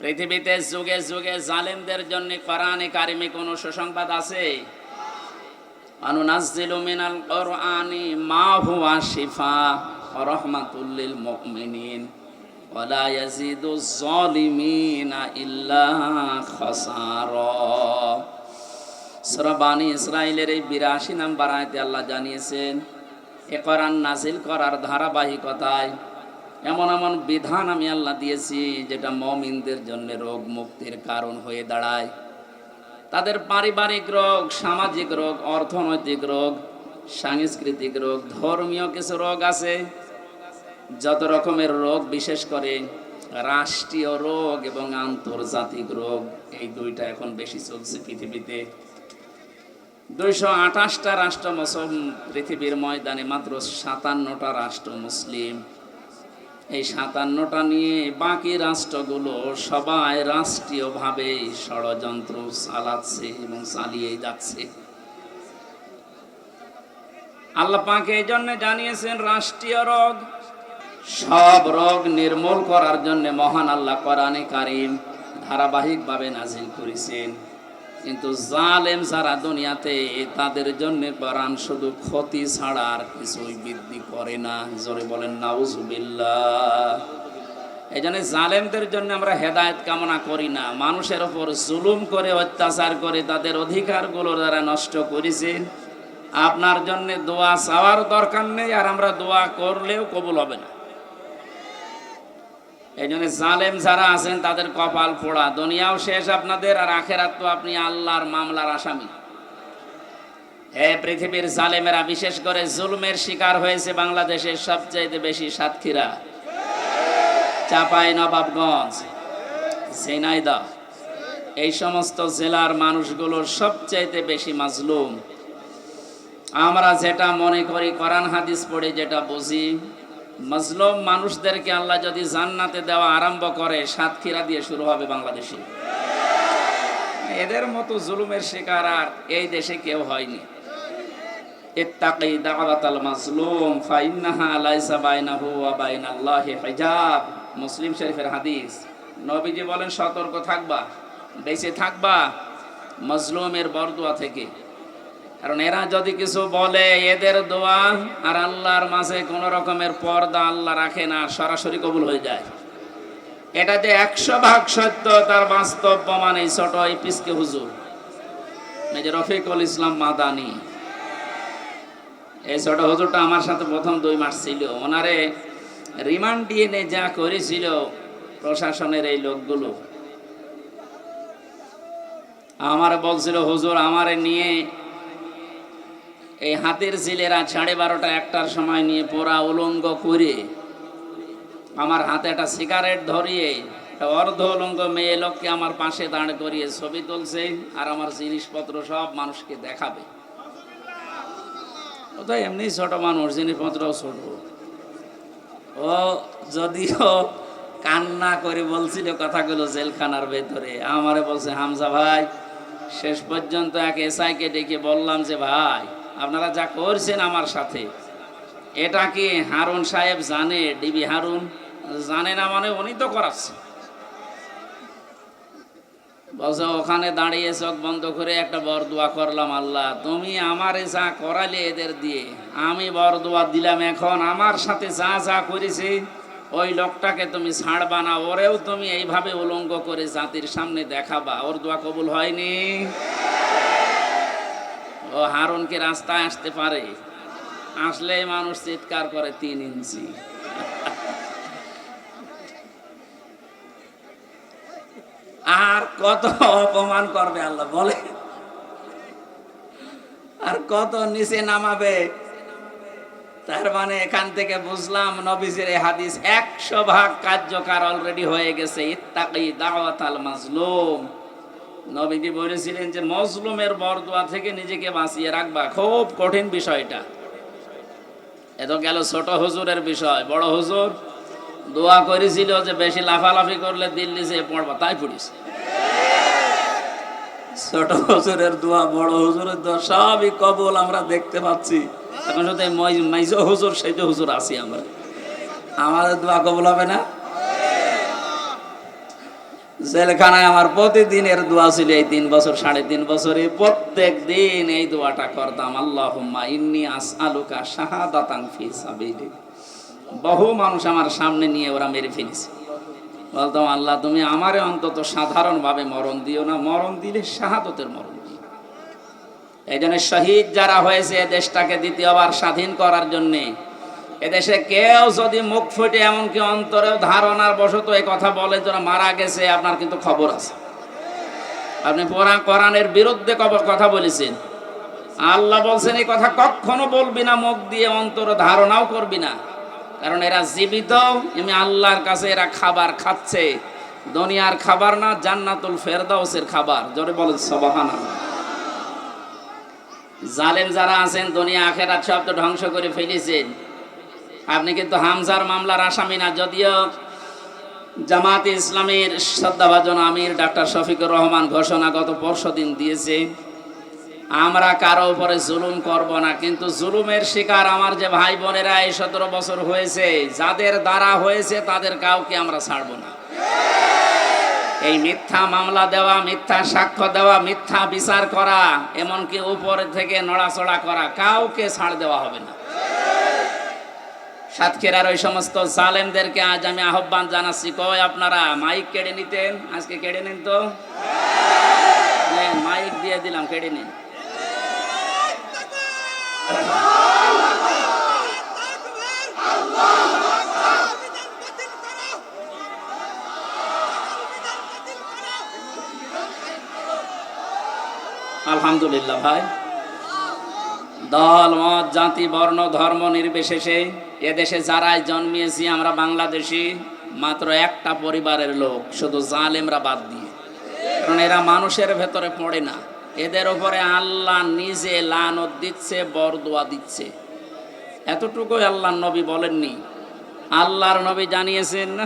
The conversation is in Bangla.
পৃথিবীতে যুগে যুগে জালেমদের জন্য কোরআনে কারিমে কোনো সুসংবাদ আছে? অনুনাজ্জিলু মিনাল কোরআনি মা হুয়া শিফা ওয়া রাহমাতুল লিল মুমিনিন ওয়া লা ইয়াজিদু যালিমিনা ইল্লা খাসারা। সূরা বানি ইসরাইলের এই 82 নাম্বার আয়াতে আল্লাহ জানিয়েছেন, এ কোরআন নাজিল করার ধারাবাহিকতায় এমন এমন বিধান আমি আল্লাহ দিয়েছি, যেটা মমিনদের জন্য রোগ মুক্তির কারণ হয়ে দাঁড়ায়। তাদের পারিবারিক রোগ, সামাজিক রোগ, অর্থনৈতিক রোগ, সাংস্কৃতিক রোগ, ধর্মীয় কিছু রোগ আছে। যত রকমের রোগ, বিশেষ করে রাষ্ট্রীয় রোগ এবং আন্তর্জাতিক রোগ, এই দুইটা এখন বেশি চলছে পৃথিবীতে। দুইশো আঠাশটা রাষ্ট্র মুসলিম পৃথিবীর ময়দানে মাত্র সাতান্নটা রাষ্ট্র মুসলিম। এই সাতান্নটা নিয়ে বাকি রাষ্ট্রগুলো সবাই রাষ্ট্রীয়ভাবে ষড়যন্ত্র চালাচ্ছে এবং চালিয়ে যাচ্ছে। আল্লাহ পাকে এই জন্য জানিয়েছেন, রাষ্ট্রীয় রোগ, সব রোগ নির্মূল করার জন্য মহান আল্লাহ কোরআনে কারিম ধারাবাহিকভাবে নাজিল করেছেন। কিন্তু জালেম যারা দুনিয়াতে, তাদের জন্য কোরআন শুধু ক্ষতি ছাড়া আর কিছুই বৃদ্ধি করে না। জোরে বলেন, নাউজুবিল্লাহ। এই জন্য জালেমদের জন্য আমরা হেদায়েত কামনা করি না। মানুষের ওপর জুলুম করে, অত্যাচার করে, তাদের অধিকারগুলো যারা নষ্ট করেছে, আপনার জন্য দোয়া চাওয়ার দরকার নেই, আর আমরা দোয়া করলেও কবুল হবে না। এই জন্য জালেম যারা আছেন, তাদের কপাল পোড়া। দুনিয়াও শেষ আপনাদের, আর আখেরাত তো আপনি আল্লাহর মামলার আসামি। হে পৃথিবীর জালেমেরা, বিশেষ করে জুলুমের শিকার হয়েছে বাংলাদেশের সবচাইতে বেশি সাতক্ষীরা। চাপাই নবাবগঞ্জ, ঝিনাইদহ, এই সমস্ত জেলার মানুষগুলোর সবচাইতে বেশি মাজলুম। আমরা যেটা মনে করি, কোরআন হাদিস পড়ে যেটা বুঝি মজলুম মানুষদেরকে আল্লাহ যদি জান্নাতে দেওয়া আরম্ভ করে, সাতক্ষীরা দিয়ে শুরু হবে বাংলাদেশে। এদের মতো জুলুমের শিকার আর এই দেশে কেউ হয়নি। মাজলুম মুসলিম শরীফের হাদিস, নবীজি বলেন, সতর্ক থাকবা, বেঁচে থাকবা, মজলুমের বরদুয়া থেকে। কারণ এরা যদি কিছু বলে, এদের দোয়া আর আল্লাহর মাঝে কোন রকমের পর্দা আল্লাহ রাখে না, সরাসরি কবুল হয়ে যায়। এটা যে একশো ভাগ সত্য, তার বাস্তব প্রমাণ এই ছোট এই পিসকে হুজুর। যে রফিকুল ইসলাম মাদানি। এই ছোট হুজুরটা আমার সাথে প্রথম দুই মাস ছিল। ওনারে রিমান্ড দিয়ে যা করেছিল প্রশাসনের এই লোকগুলো। আমার বলছিল, হুজুর, আমারে নিয়ে এই হাতের জেলেরা সাড়ে বারোটা একটার সময় নিয়ে পোড়া উলঙ্গ করে আমার হাতে একটা সিগারেট ধরিয়ে, একটা অর্ধ উলঙ্গ মেয়ে লোককে আমার পাশে দাঁড় করিয়ে ছবি তুলছে আর আমার জিনিসপত্র সব মানুষকে দেখাবে। ও তো এমনি ছোট মানুষ, জিনিসপত্রও ছোট। ও যদিও কান্না করে বলছিল কথাগুলো জেলখানার ভেতরে, আমারে বলছে, হামজা ভাই, শেষ পর্যন্ত এক এসআইকে ডেকে বললাম যে, ভাই আপনারা যা করছেন আমার সাথে। এটা কি হারুন সাহেব জানে, ডিবি হারুন জানে না মানে উনি তো করাচ্ছে। বলছে, ওখানে দাঁড়িয়ে চোখ বন্ধ করে একটা বরদোয়া করলাম আল্লাহ। তুমি আমারে যা করালে এদের দিয়ে, আমি বরদোয়া দিলাম এখন। আমার সাথে যা যা করেছি, ওই লোকটাকে তুমি ছাড়বা না। ওরেও তুমি এইভাবে উলঙ্গ করে জাতির সামনে দেখাবা। ওর দোয়া কবুল হয়নি? ও হারুন কি রাস্তায় আসতে পারে। আসলে মানুষ চিৎকার করে তিন ইঞ্চি। আর কত অপমান করবে আল্লাহ বলে আর কত নিচে নামাবে। তার মানে এখান থেকে বুঝলাম নবীজির হাদিস একশো ভাগ কার্যকর অলরেডি হয়ে গেছে। ইত্তাকি দাওয়াত আল মাজলুম নবীজি বলেছিলেন যে, মজলুমের বরদোয়া থেকে নিজেকে বাঁচিয়ে রাখবা। খুব কঠিন বিষয়টা। এ তো গেল ছোট হুজুরের বিষয়। বড় হুজুর দোয়া করেছিল যে, বেশি লাফালাফি করলে দিল্লি যে পড়বা, তাই পড়িস ছোট হুজুরের দোয়া, বড় হুজুরের দোয়া, সবই কবল আমরা দেখতে পাচ্ছি। এখন শুধু মই- মাইজ হুজুর, সেই হুজুর আছি আমরা। আমাদের দোয়া কবল হবে না? জেলখানায় আমার প্রতিদিনের দোয়া ছিল এই তিন বছর, সাড়ে তিন বছরে প্রত্যেক দিন এই দোয়াটা করতাম আল্লাহ ইন্নি আস আলুকা শাহাদাতাং ফি সাবিলিক। বহু মানুষ আমার সামনে নিয়ে ওরা মেরে ফেলেছে। বলতাম আল্লাহ, তুমি আমারে অন্তত সাধারণভাবে মরণ দিও না, মরণ দিলে শাহাদতের মরণ এই জন্য শহীদ যারা হয়েছে দেশটাকে দ্বিতীয়বার স্বাধীন করার জন্যে এদেশে কেউ যদি মুখ ফুটে এমনকি অন্তরেও ধারণার বশত এই কথা বলেন যারা মারা গেছে, আপনার কিন্তু খবর আছে। আপনি পুরা কোরআনের বিরুদ্ধে কথা বলেছেন। আল্লাহ বলছেন, এই কথা কখনো বলবি না, মুখ দিয়ে অন্তর ধারণাও করবি না। কারণ এরা জীবিত, এমনি আল্লাহর কাছে এরা খাবার খাচ্ছে। দুনিয়ার খাবার না, জান্নাতুল ফেরদাউসের খাবার। জোরে বলেন সবাহানা জালেম যারা আছেন, দুনিয়া আখেরাত সব তো ধ্বংস করে ফেলেছেন। আপনি কিন্তু হামজার মামলার আসামি না, যদিও জামাত ইসলামের শ্রদ্ধাভাজন আমির ডাক্তার শফিকুর রহমান ঘোষণা গত পরশু দিন দিয়েছে, আমরা কারও উপরে জুলুম করব না, কিন্তু জুলুমের শিকার আমার যে ভাই বোনেরা এই সতেরো বছর হয়েছে, যাদের দ্বারা হয়েছে তাদের কাউকে আমরা ছাড়ব না। এই মিথ্যা মামলা দেওয়া, মিথ্যা সাক্ষ্য দেওয়া, মিথ্যা বিচার করা, এমনকি উপর থেকে নড়াচড়া করা, কাউকে ছাড় দেওয়া হবে না। সাতক্ষীরার ওই সমস্ত সালেমদেরকে আজ আমি আহ্বান জানাচ্ছি। কয় আপনারা, মাইক কেড়ে নিতেন? আজকে কেড়ে নিন তো? মাইক দিয়ে দিলাম, কেড়ে নিন। আলহামদুলিল্লাহ ভাই। দল, মত, জাতি, বর্ণ, ধর্ম নির্বিশেষে এদেশে যারাই জন্মিয়েছি, আমরা বাংলাদেশি, মাত্র একটা পরিবারের লোক, শুধু জালেমরা বাদ দিয়ে। কারণ এরা মানুষের ভেতরে পড়ে না। এদের ওপরে আল্লাহ নিজে লানত দিচ্ছে, বরদোয়া দিচ্ছে। এতটুকু আল্লাহ নবী বলেননি। আল্লাহর নবী জানিয়েছেন